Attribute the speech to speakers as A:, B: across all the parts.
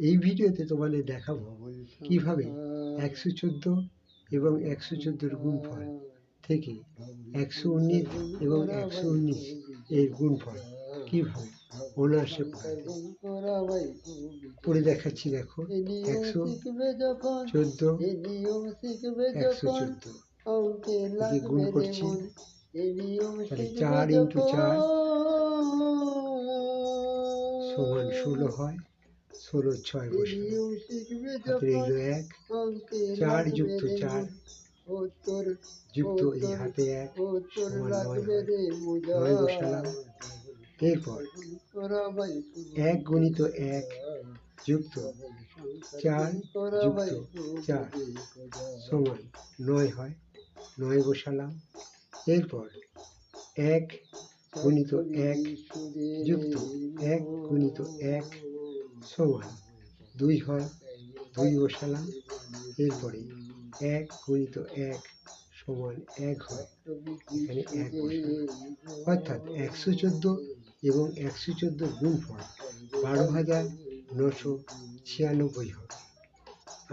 A: এই ভিডিওতে তোমাদের দেখাবো কীভাবে একশো চোদ্দ এবং একশো চোদ্দোর গুণফল থেকে একশো উনিশ এবং একশো উনিশ এর গুণফল কীভাবে অনার্সে পড়ে দেখাচ্ছি দেখো একশো চোদ্দ একশো চোদ্দ। গুণ করছি তাহলে চার ইন্টু চার সমান ষোলো হয়। ষোলো ছয় বসে এক চার যুক্ত চার যুক্ত এই হাতে এক নয় বসালাম এরপর এক গণিত এক যুক্ত চার যুক্ত চার সমান নয় হয় নয় বসালাম এরপর এক গণিত এক যুক্ত এক গণিত এক সমান দুই হয় দুই বসালাম, এরপরে এক গণিত এক সমান এক হয়, এখানে এক অর্থাৎ একশো চোদ্দ এবং একশো চোদ্দোর গুণফল বারো হাজার নশো ছিয়ানব্বই হবে।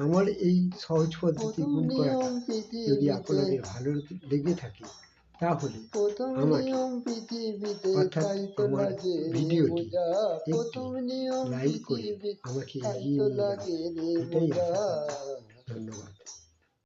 A: আমার এই সহজ পদ্ধতি গুণ করাটা যদি আপনাদের ভালো লেগে থাকে তাহলে আমাকে অর্থাৎ আমার ভিডিওটি একটি লাইক করে আমাকে এগিয়ে নিয়ে এটাই